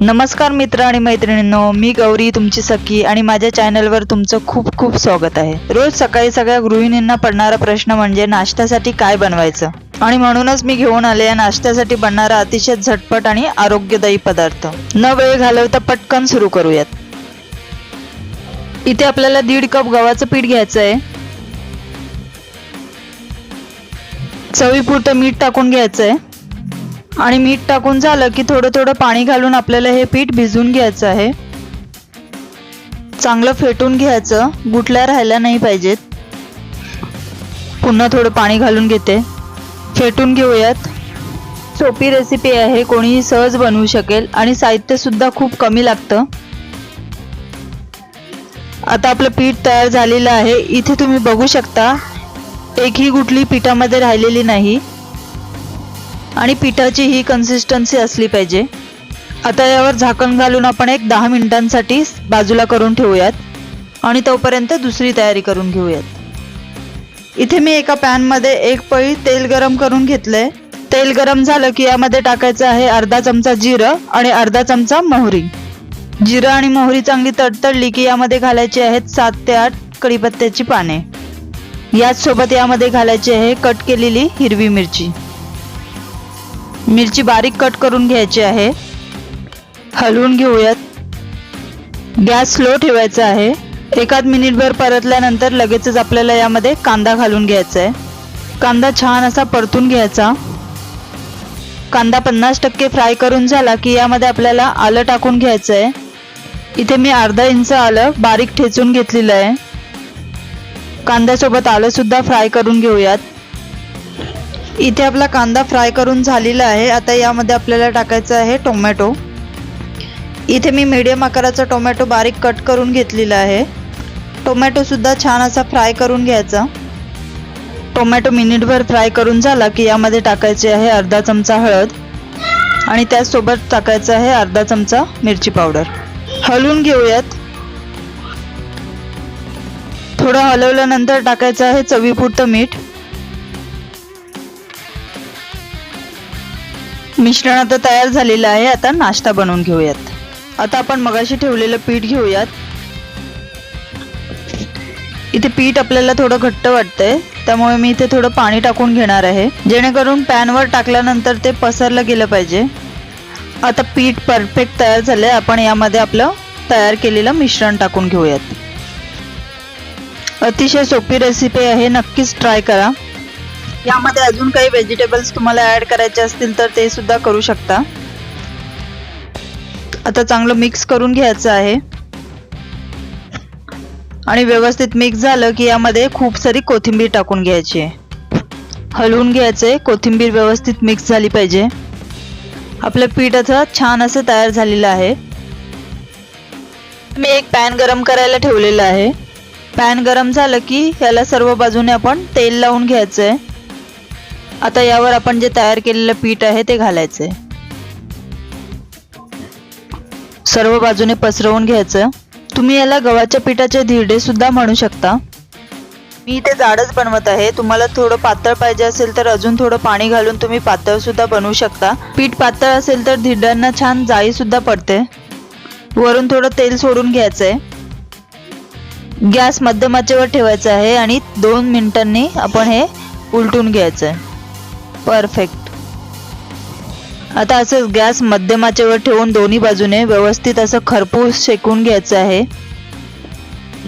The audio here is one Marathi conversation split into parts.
नमस्कार मित्र आणि मैत्रिणींनो मी गौरी तुमची सखी आणि माझ्या चॅनलवर तुमचं खूप खूप स्वागत आहे. रोज सकाळी सगळ्या गृहिणींना पडणारा प्रश्न म्हणजे नाश्त्यासाठी काय बनवायचं? आणि म्हणूनच मी घेऊन आले या नाश्त्यासाठी बनणारा अतिशय झटपट आणि आरोग्यदायी पदार्थ. न वेळ घालवता पटकन सुरू करूयात. इथे आपल्याला दीड कप गव्हाचं पीठ घ्यायचं आहे. चवीपुरतं मीठ टाकून घ्यायचं आहे. आणि मीठ टाकून झालं की थोडं थोडं पाणी घालून आपल्याला हे पीठ भिजवून घ्यायचं आहे. चांगलं फेटून घ्यायचं. गुटल्या राहायला नाही पाहिजेत. पुन्हा थोडं पाणी घालून घेते. फेटून घेऊयात. सोपी रेसिपी आहे. कोणीही सहज बनवू शकेल आणि साहित्यसुद्धा खूप कमी लागतं. आता आपलं पीठ तयार झालेलं आहे. इथे तुम्ही बघू शकता. एकही गुटली पिठामध्ये राहिलेली नाही. आणि पिठाची ही कन्सिस्टन्सी असली पाहिजे. आता यावर झाकण घालून आपण एक दहा मिनिटांसाठी बाजूला करून ठेवूयात. आणि तोपर्यंत दुसरी तयारी करून घेऊयात. इथे मी एका पॅनमध्ये एक पळी तेल गरम करून घेतलंय. तेल गरम झालं की यामध्ये टाकायचं आहे अर्धा चमचा जिरं आणि अर्धा चमचा मोहरी. जिरं आणि मोहरी चांगली तडतडली की यामध्ये घालायची आहेत सात ते आठ कढीपत्त्याची पाने. याचसोबत यामध्ये घालायची आहे कट केलेली हिरवी मिरची. मिरची बारीक कट करून घ्यायची आहे. हलवून घेऊयात. गॅस स्लो ठेवायचा आहे. एकाच मिनिटभर परतल्यानंतर लगेचच आपल्याला यामध्ये कांदा घालून घ्यायचा आहे. कांदा छान असा परतून घ्यायचा. कांदा पन्नास टक्के फ्राय करून झाला की यामध्ये आपल्याला आलं टाकून घ्यायचं आहे. इथे मी अर्धा इंच आलं बारीक ठेचून घेतलेलं आहे. कांद्यासोबत आलंसुद्धा फ्राय करून घेऊयात. इथे आपला कांदा फ्राय करून झालेला आहे. आता यामध्ये आपल्याला टाकायचं आहे टोमॅटो. इथे मी मीडियम आकाराचा टोमॅटो बारीक कट करून घेतलेला आहे. टोमॅटोसुद्धा छान असा फ्राय करून घ्यायचा. टोमॅटो मिनिटभर फ्राय करून झाला की यामध्ये टाकायचे आहे अर्धा चमचा हळद. आणि त्याचसोबत टाकायचं आहे अर्धा चमचा मिरची पावडर. हलवून घेऊयात. थोडं हलवल्यानंतर टाकायचं आहे चवीपुरतं मीठ. मिश्रण आता तयार झालेलं आहे. आता नाश्ता बनवून घेऊयात. आता आपण मगाशी ठेवलेलं पीठ घेऊयात. इथे पीठ आपल्याला थोडं घट्ट वाटतंय. त्यामुळे मी इथे थोडं पाणी टाकून घेणार आहे. जेणेकरून पॅनवर टाकल्यानंतर ते पसरलं गेलं पाहिजे. आता पीठ परफेक्ट तयार झालंय. आपण यामध्ये आपलं तयार केलेलं मिश्रण टाकून घेऊयात. अतिशय सोपी रेसिपी आहे. नक्कीच ट्राय करा. यामध्ये अजून काही व्हेजिटेबल्स तुम्हाला ऍड करायचे असतील तर ते सुद्धा करू शकता. आता चांगलं मिक्स करून घ्यायचं आहे. आणि व्यवस्थित मिक्स झालं की यामध्ये खूप सारी कोथिंबीर टाकून घ्यायची. आहे हलवून घ्यायचंय कोथिंबीर व्यवस्थित मिक्स झाली पाहिजे. आपलं पीठ आता छान असं तयार झालेलं आहे. मी एक पॅन गरम करायला ठेवलेलं आहे. पॅन गरम झालं की याला सर्व बाजूने आपण तेल लावून घ्यायचं आहे आता यावर आपण जे तयार केलेलं पीठ आहे ते घालायचंय. सर्व बाजूने पसरवून घ्यायचं. तुम्ही याला गव्हाच्या पिठाचे धिरडे सुद्धा म्हणू शकता. मी इथे जाडच बनवत आहे. तुम्हाला थोडं पातळ पाहिजे असेल तर अजून थोडं पाणी घालून तुम्ही पातळ सुद्धा बनवू शकता. पीठ पातळ असेल तर धिरड्यांना छान जाळी सुद्धा पडते. वरून थोडं तेल सोडून घ्यायचंय. गॅस मध्यमाचेवर ठेवायचा आहे आणि दोन मिनिटांनी आपण हे उलटून घ्यायचं आहे परफेक्ट आता असं गॅस मध्यमाचेवर ठेवून दोन्ही बाजूने व्यवस्थित असं खरपूस शेकून घ्यायचं आहे.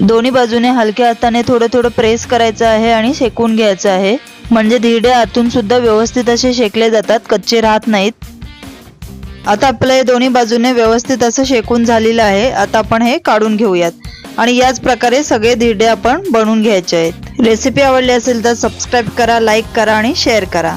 दोन्ही बाजूने हलक्या हाताने थोडं थोडं प्रेस करायचं आहे आणि शेकून घ्यायचं आहे. म्हणजे धिरडे आतून सुद्धा व्यवस्थित असे शेकले जातात कच्चे राहत नाहीत. आता आपलं हे दोन्ही बाजूने व्यवस्थित असं शेकून झालेलं आहे. आता आपण हे काढून घेऊयात. आणि याच प्रकारे सगळे धिरडे आपण बनवून घ्यायचे आहेत. रेसिपी आवडली असेल तर सबस्क्राईब करा लाईक करा आणि शेअर करा.